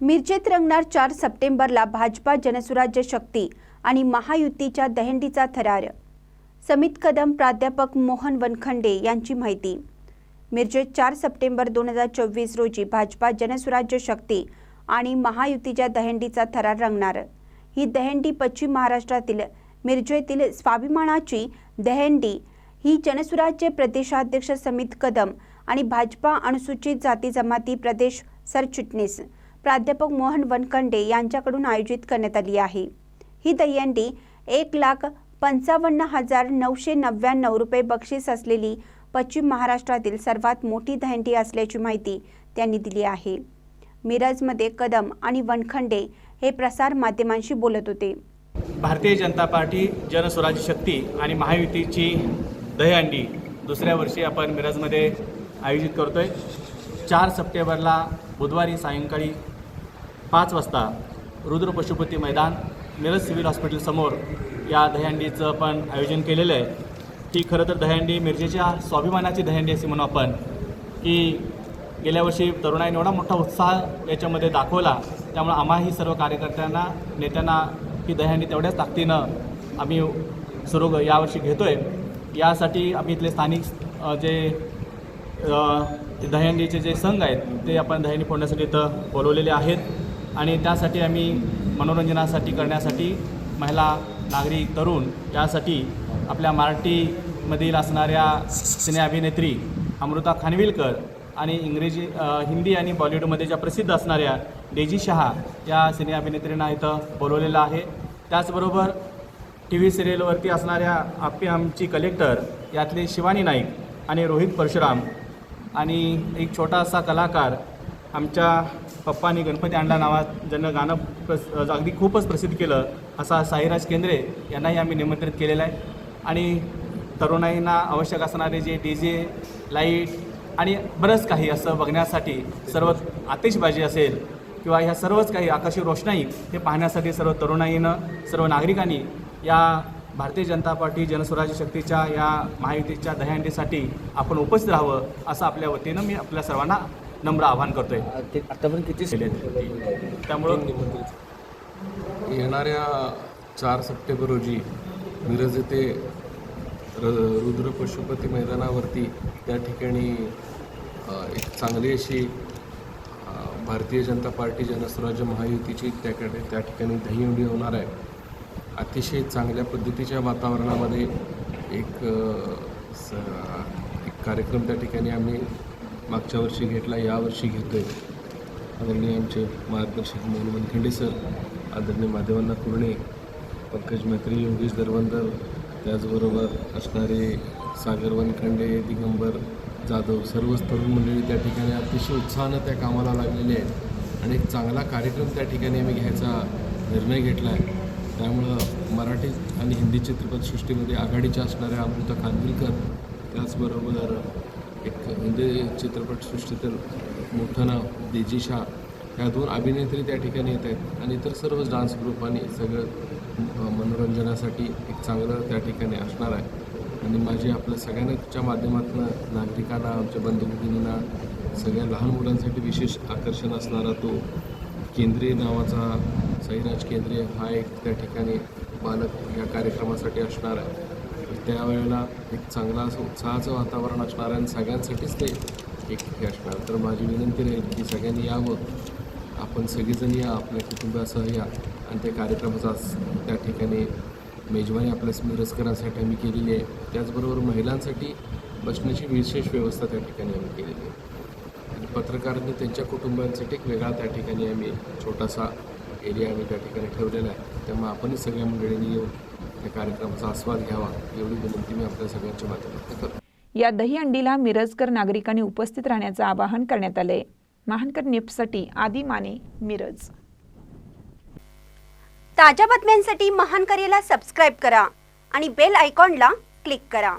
मिरजेत रंगणार चार सप्टेंबरला भाजपा जनसुराज्य शक्ती आणि महायुतीच्या दहंडीचा थरार. समित कदम प्राध्यापक मोहन वनखंडे यांची माहिती. मिरजेत चार सप्टेंबर दोन हजार चोवीस रोजी भाजपा जनसुराज्य शक्ती आणि महायुतीच्या दहेंडीचा थरार रंगणार. ही दहंडी पश्चिम महाराष्ट्रातील मिरजेतील स्वाभिमानाची दहंडी. ही जनसुराज्य प्रदेशाध्यक्ष समित कदम आणि भाजपा अनुसूचित जाती जमाती प्रदेश सरचिटणीस. प्राध्यापक मोहन वनकंडे यांच्याकडून आयोजित करण्यात आली आहे. ही दहीहंडी एक लाख पंचावन्न हजार नऊशे नव्याण्णव रुपये बक्षीस असलेली पश्चिम महाराष्ट्रातील सर्वात मोठी दहंडी असल्याची माहिती त्यांनी दिली आहे. मिरजमध्ये कदम आणि वनखंडे हे प्रसार माध्यमांशी बोलत होते. भारतीय जनता पार्टी जनस्वराज्य शक्ती आणि महायुतीची दहीहंडी दुसऱ्या वर्षी आपण मिरजमध्ये आयोजित करतोय. चार सप्टेंबरला बुधवारी सायंकाळी पाच वाजता रुद्र पशुपती मैदान मिरज सिव्हिल हॉस्पिटलसमोर या दहीहंडीचं पण आयोजन केलेलं आहे. ही खरं तर दहीहंडी मिरजेच्या स्वाभिमानाची दहीहंडी असे म्हणू आपण की गेल्या वर्षी तरुणाईने एवढा मोठा उत्साह याच्यामध्ये दाखवला. त्यामुळे आम्हाही सर्व कार्यकर्त्यांना नेत्यांना ही दहीहंडी तेवढ्याच ताकदीनं आम्ही सुरू यावर्षी घेतो आहे यासाठी आम्ही इथले स्थानिक जे अ, दहीहंडीचे जे संघ आहेत ते आपण दहीहंडी फोडण्यासाठी इथं बोलवलेले आहेत. आणि त्यासाठी आम्ही मनोरंजनासाठी करण्यासाठी महिला नागरिक तरुण यासाठी आपल्या मराठीमधील असणाऱ्या सिने अभिनेत्री अमृता खानविलकर आणि इंग्रजी हिंदी आणि बॉलिवूडमध्ये ज्या प्रसिद्ध असणाऱ्या डेजी शहा या सिने अभिनेत्रींना इथं बोलवलेलं आहे. त्याचबरोबर टी व्ही सिरियलवरती असणाऱ्या आपी आमची कलेक्टर यातले शिवानी नाईक आणि रोहित परशुराम आणि एक छोटासा कलाकार आमच्या पप्पानी गणपती आणला नावात ज्यांना गाणं प्रस अगदी खूपच प्रसिद्ध केलं असा साईराज केंद्रे यांनाही आम्ही निमंत्रित केलेलं आहे. आणि तरुणाईंना आवश्यक असणारे जे डी जे लाइट आणि बरंच काही असं बघण्यासाठी सर्व आतिषबाजी असेल किंवा ह्या सर्वच काही आकाशी रोषणाई हे पाहण्यासाठी सर्व तरुणाईनं सर्व नागरिकांनी या भारतीय जनता पार्टी जनसुराज्य शक्तीच्या या महायुतीच्या दह्यांडीसाठी आपण उपस्थित राहावं असं आपल्या वतीनं मी आपल्या सर्वांना नम्र आवाहन करतोय. आतापर्यंत किती त्यामुळं येणाऱ्या चार सप्टेंबर रोजी मिरज येथे र रुद्र पशुपती मैदानावरती त्या ठिकाणी एक चांगली अशी भारतीय जनता पार्टी जनस्वराज्य महायुतीची त्याकडे त्या ठिकाणी दहीहंडी होणार आहे. अतिशय चांगल्या पद्धतीच्या वातावरणामध्ये एक स एक कार्यक्रम त्या ठिकाणी आम्ही मागच्या वर्षी घेतला यावर्षी घेतो आहे आदरणीय आमचे मार्गदर्शक मोहन वनखंडे सर आदरणीय माधवन्ना कुर्णे पंकज मैत्री योगेश दरवंदर त्याचबरोबर असणारे सागर वनखंडे दिगंबर जाधव सर्वच तरुण मंडळी त्या ठिकाणी अतिशय उत्साहानं त्या कामाला लागलेले आहेत. आणि एक चांगला कार्यक्रम त्या ठिकाणी आम्ही घ्यायचा निर्णय घेतला आहे त्यामुळं मराठी आणि हिंदी चित्रपटसृष्टीमध्ये आघाडीच्या असणाऱ्या अमृता खानविलकर त्याचबरोबर एक हिंदी चित्रपटसृष्टीतील मोठं नाव देजी शाह. ह्या दोन अभिनेत्री त्या ठिकाणी येत आहेत. आणि इतर सर्व डान्स ग्रुप आणि सगळं मनोरंजनासाठी एक चांगलं त्या ठिकाणी असणार आहे. आणि माझी आपल्या सगळ्यांच्या माध्यमातून नागरिकांना आमच्या बंधुभगिनींना सगळ्या लहान मुलांसाठी विशेष आकर्षण असणारा तो केंद्रीय नावाचा साईराज केंद्रीय हा एक त्या ठिकाणी बालक या कार्यक्रमासाठी असणार आहे. त्यावेळेला एक चांगला असं उत्साहाचं वातावरण असणार आहे आणि सगळ्यांसाठीच ते एक हे असणार. तर माझी विनंती राहील की सगळ्यांनी यावं. आपण सगळेजण या आपल्या कुटुंबासह या. आणि त्या कार्यक्रमाचा त्या ठिकाणी मेजवानी आपल्या स्मिरस्करांसाठी आम्ही केलेली आहे. त्याचबरोबर महिलांसाठी बसण्याची विशेष व्यवस्था त्या ठिकाणी आम्ही केलेली आहे. आणि पत्रकारांनी त्यांच्या कुटुंबांसाठी एक वेगळा त्या ठिकाणी आम्ही छोटासा एरिया आम्ही त्या ठिकाणी ठेवलेला आहे. त्यामुळे आपणही सगळ्या मंडळींनी येऊन त्या कार्यक्रमाचा आस्वाद घ्यावा एवढी विनंती मी आपल्या सगळ्यांच्या माध्यमातून करतो. या दहीहंडीला मिरजकर नागरिकांनी उपस्थित राहण्याचं आवाहन करण्यात आलंय. महानकर निप्ससाठी आदी माने मिरज. ताज्या बातम्यांसाठी महान करेला सबस्क्राईब करा आणि बेल आयकॉनला क्लिक करा.